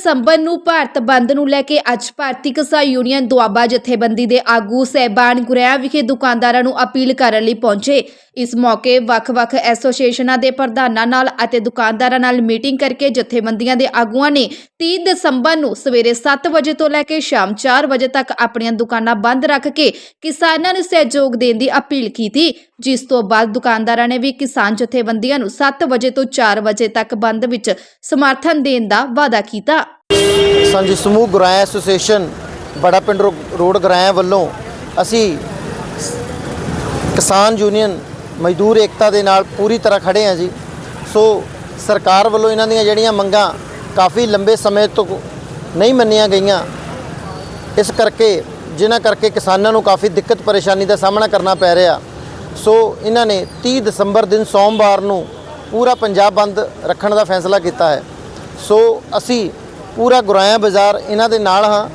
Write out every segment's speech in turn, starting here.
ਦਸੰਬਰ ਨੂੰ ਭਾਰਤ ਬੰਦ ਨੂੰ ਲੈ ਕੇ ਅੱਜ ਭਾਰਤੀ ਕਿਸਾਨ ਯੂਨੀਅਨ ਦੁਆਬਾ ਜਥੇਬੰਦੀ ਦੇ ਆਗੂ ਸਹਿਬਾਨ ਗੁਰੇਆ ਵਿਖੇ ਦੁਕਾਨਦਾਰਾਂ ਨੂੰ ਅਪੀਲ ਕਰਨ ਲਈ ਪਹੁੰਚੇ। ਇਸ ਮੌਕੇ ਵੱਖ-ਵੱਖ ਐਸੋਸੀਏਸ਼ਨਾਂ ਦੇ ਪ੍ਰਧਾਨਾਂ ਨਾਲ ਅਤੇ ਦੁਕਾਨਦਾਰਾਂ ਨਾਲ ਮੀਟਿੰਗ ਕਰਕੇ ਜਥੇਬੰਦੀਆਂ ਦੇ ਆਗੂਆਂ ਨੇ 30 ਦਸੰਬਰ ਨੂੰ ਸਵੇਰੇ 7 ਵਜੇ ਤੋਂ ਲੈ ਕੇ ਸ਼ਾਮ 4 ਵਜੇ ਤੱਕ ਆਪਣੀਆਂ ਦੁਕਾਨਾਂ ਬੰਦ ਰੱਖ ਕੇ ਕਿਸਾਨਾਂ ਨੂੰ ਸਹਿਯੋਗ ਦੇਣ ਦੀ ਅਪੀਲ ਕੀਤੀ, ਜਿਸ ਤੋਂ ਬਾਅਦ ਦੁਕਾਨਦਾਰਾਂ ਨੇ ਵੀ ਕਿਸਾਨ ਜਥੇਬੰਦੀਆਂ ਨੂੰ 7 ਵਜੇ ਤੋਂ 4 ਵਜੇ ਤੱਕ ਬੰਦ ਵਿੱਚ ਸਮਰਥਨ ਦੇਣ ਦਾ ਵਾਅਦਾ ਕੀਤਾ। ਸਾਂਝੀ ਸਮੂਹ ਗੁਰਾਇਆ ਐਸੋਸੀਏਸ਼ਨ ਬੜਾ ਪਿੰਡ ਰੋ- ਰੋਡ ਗੁਰਾਇਆ ਵੱਲੋਂ ਅਸੀਂ ਕਿਸਾਨ ਯੂਨੀਅਨ ਮਜ਼ਦੂਰ ਏਕਤਾ ਦੇ ਨਾਲ ਪੂਰੀ ਤਰ੍ਹਾਂ ਖੜੇ ਹਾਂ ਜੀ। ਸੋ ਸਰਕਾਰ ਵੱਲੋਂ ਇਹਨਾਂ ਦੀਆਂ ਜਿਹੜੀਆਂ ਮੰਗਾਂ ਕਾਫੀ ਲੰਬੇ ਸਮੇਂ ਤੋਂ ਨਹੀਂ ਮੰਨੀਆਂ ਗਈਆਂ। ਇਸ ਕਰਕੇ, ਜਿਨ੍ਹਾਂ ਕਰਕੇ ਕਿਸਾਨਾਂ ਨੂੰ ਕਾਫੀ ਦਿੱਕਤ ਪਰੇਸ਼ਾਨੀ ਦਾ ਸਾਹਮਣਾ ਕਰਨਾ ਪੈ ਰਿਹਾ। ਸੋ ਇਹਨਾਂ ਨੇ 30 ਦਸੰਬਰ ਦਿਨ ਸੋਮਵਾਰ ਨੂੰ ਪੂਰਾ ਪੰਜਾਬ ਬੰਦ ਰੱਖਣ ਦਾ ਫੈਸਲਾ ਕੀਤਾ ਹੈ। ਸੋ ਅਸੀਂ ਪੂਰਾ ਗੁਰਾਇਆ ਬਾਜ਼ਾਰ ਇਹਨਾਂ ਦੇ ਨਾਲ ਹਾਂ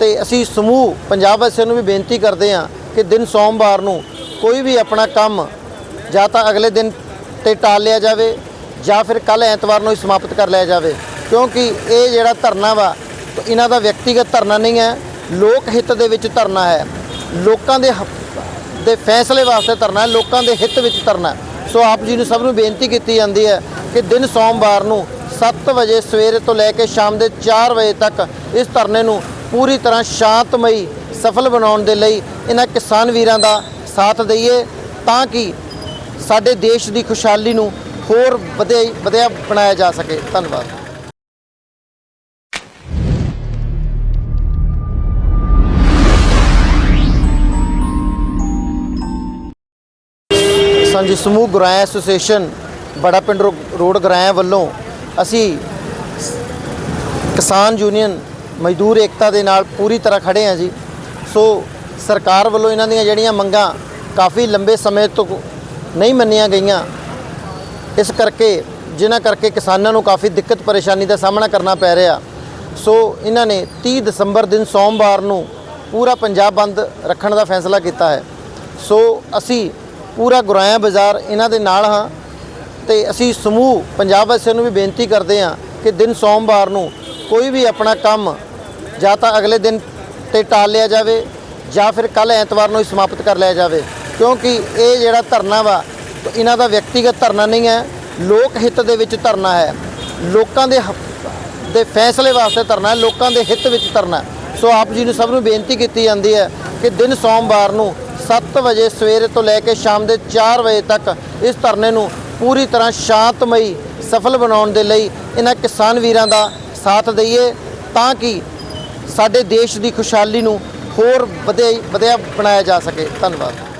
ਤੇ ਅਸੀਂ ਸਮੂਹ ਪੰਜਾਬ ਵਾਸੀਆਂ ਨੂੰ ਵੀ ਬੇਨਤੀ ਕਰਦੇ ਹਾਂ ਕਿ ਦਿਨ ਸੋਮਵਾਰ ਨੂੰ ਕੋਈ ਵੀ ਆਪਣਾ ਕੰਮ ਜਾਂ ਤਾਂ ਅਗਲੇ ਦਿਨ ਤੇ ਟਾਲ ਲਿਆ ਜਾਵੇ ਜਾਂ ਫਿਰ ਕੱਲ ਐਤਵਾਰ ਨੂੰ ਹੀ ਸਮਾਪਤ ਕਰ ਲਿਆ ਜਾਵੇ, ਕਿਉਂਕਿ ਇਹ ਜਿਹੜਾ ਧਰਨਾ ਵਾ ਇਹਨਾਂ ਦਾ ਵਿਅਕਤੀਗਤ ਧਰਨਾ ਨਹੀਂ ਹੈ, ਲੋਕ ਹਿੱਤ ਦੇ ਵਿੱਚ ਧਰਨਾ ਹੈ। ਲੋਕਾਂ ਦੇ ਹ- ਦੇ ਫੈਸਲੇ ਵਾਸਤੇ ਧਰਨਾ ਹੈ, ਲੋਕਾਂ ਦੇ ਹਿੱਤ ਵਿੱਚ ਧਰਨਾ ਸੋ ਆਪ ਜੀ ਨੂੰ ਸਭ ਨੂੰ ਬੇਨਤੀ ਕੀਤੀ ਜਾਂਦੀ ਹੈ ਕਿ ਦਿਨ ਸੋਮਵਾਰ ਨੂੰ 7 ਵਜੇ ਸਵੇਰੇ ਤੋਂ ਲੈ ਕੇ ਸ਼ਾਮ ਦੇ 4 ਵਜੇ ਤੱਕ ਇਸ ਧਰਨੇ ਨੂੰ ਪੂਰੀ ਤਰ੍ਹਾਂ ਸ਼ਾਂਤਮਈ, ਸਫਲ ਬਣਾਉਣ ਦੇ ਲਈ ਇਹਨਾਂ ਕਿਸਾਨ ਵੀਰਾਂ ਦਾ ਸਾਥ ਦਈਏ ਤਾਂ ਕਿ ਸਾਡੇ ਦੇਸ਼ ਦੀ ਖੁਸ਼ਹਾਲੀ ਨੂੰ ਹੋਰ ਵਧੇ, ਵਧਿਆ ਬਣਾਇਆ ਜਾ ਸਕੇ। ਧੰਨਵਾਦ। ਸਾਂਝੀ ਸਮੂਹ ਗੁਰਾਇਆ ਐਸੋਸੀਏਸ਼ਨ, ਬੜਾ ਪਿੰਡ ਰੋ- ਰੋਡ ਗੁਰਾਇਆ ਵੱਲੋਂ ਅਸੀਂ ਕਿਸਾਨ ਯੂਨੀਅਨ ਮਜ਼ਦੂਰ ਏਕਤਾ ਦੇ ਨਾਲ ਪੂਰੀ ਤਰ੍ਹਾਂ ਖੜੇ ਹਾਂ ਜੀ। ਸੋ ਸਰਕਾਰ ਵੱਲੋਂ ਇਹਨਾਂ ਦੀਆਂ ਜਿਹੜੀਆਂ ਮੰਗਾਂ ਕਾਫੀ ਲੰਬੇ ਸਮੇਂ ਤੋਂ ਨਹੀਂ ਮੰਨੀਆਂ ਗਈਆਂ। ਇਸ ਕਰਕੇ, ਜਿਨ੍ਹਾਂ ਕਰਕੇ ਕਿਸਾਨਾਂ ਨੂੰ ਕਾਫੀ ਦਿੱਕਤ ਪਰੇਸ਼ਾਨੀ ਦਾ ਸਾਹਮਣਾ ਕਰਨਾ ਪੈ ਰਿਹਾ। ਸੋ ਇਹਨਾਂ ਨੇ 30 ਦਸੰਬਰ ਦਿਨ ਸੋਮਵਾਰ ਨੂੰ ਪੂਰਾ ਪੰਜਾਬ ਬੰਦ ਰੱਖਣ ਦਾ ਫੈਸਲਾ ਕੀਤਾ ਹੈ। ਸੋ ਅਸੀਂ ਪੂਰਾ ਗੁਰਾਇਆ ਬਾਜ਼ਾਰ ਇਹਨਾਂ ਦੇ ਨਾਲ ਹਾਂ। ਤੇ ਅਸੀਂ ਸਮੂਹ ਪੰਜਾਬ ਵਾਸੀਆਂ ਨੂੰ ਵੀ ਬੇਨਤੀ ਕਰਦੇ ਹਾਂ ਕਿ ਦਿਨ ਸੋਮਵਾਰ ਨੂੰ ਕੋਈ ਵੀ ਆਪਣਾ ਕੰਮ ਜਾਂ ਤਾਂ ਅਗਲੇ ਦਿਨ ਤੇ ਟਾਲ ਲਿਆ ਜਾਵੇ ਜਾਂ ਫਿਰ ਕੱਲ ਐਤਵਾਰ ਨੂੰ ਹੀ ਸਮਾਪਤ ਕਰ ਲਿਆ ਜਾਵੇ, ਕਿਉਂਕਿ ਇਹ ਜਿਹੜਾ ਧਰਨਾ ਵਾ, ਇਹਨਾਂ ਦਾ ਵਿਅਕਤੀਗਤ ਧਰਨਾ ਨਹੀਂ ਹੈ, ਲੋਕ ਹਿੱਤ ਦੇ ਵਿੱਚ ਧਰਨਾ ਹੈ। ਲੋਕਾਂ ਦੇ ਹ- ਦੇ ਫੈਸਲੇ ਵਾਸਤੇ ਧਰਨਾ ਹੈ, ਲੋਕਾਂ ਦੇ ਹਿੱਤ ਵਿੱਚ ਧਰਨਾ ਸੋ ਆਪ ਜੀ ਨੂੰ ਸਭ ਨੂੰ ਬੇਨਤੀ ਕੀਤੀ ਜਾਂਦੀ ਹੈ ਕਿ ਦਿਨ ਸੋਮਵਾਰ ਨੂੰ 7 ਵਜੇ ਸਵੇਰੇ ਤੋਂ ਲੈ ਕੇ ਸ਼ਾਮ ਦੇ 4 ਵਜੇ ਤੱਕ ਇਸ ਧਰਨੇ ਨੂੰ ਪੂਰੀ ਤਰ੍ਹਾਂ ਸ਼ਾਂਤਮਈ, ਸਫਲ ਬਣਾਉਣ ਦੇ ਲਈ ਇਹਨਾਂ ਕਿਸਾਨ ਵੀਰਾਂ ਦਾ ਸਾਥ ਦਈਏ ਤਾਂ ਕਿ ਸਾਡੇ ਦੇਸ਼ ਦੀ ਖੁਸ਼ਹਾਲੀ ਨੂੰ ਹੋਰ ਵਧੇ ਵਧਿਆ ਬਣਾਇਆ ਜਾ ਸਕੇ। ਧੰਨਵਾਦ।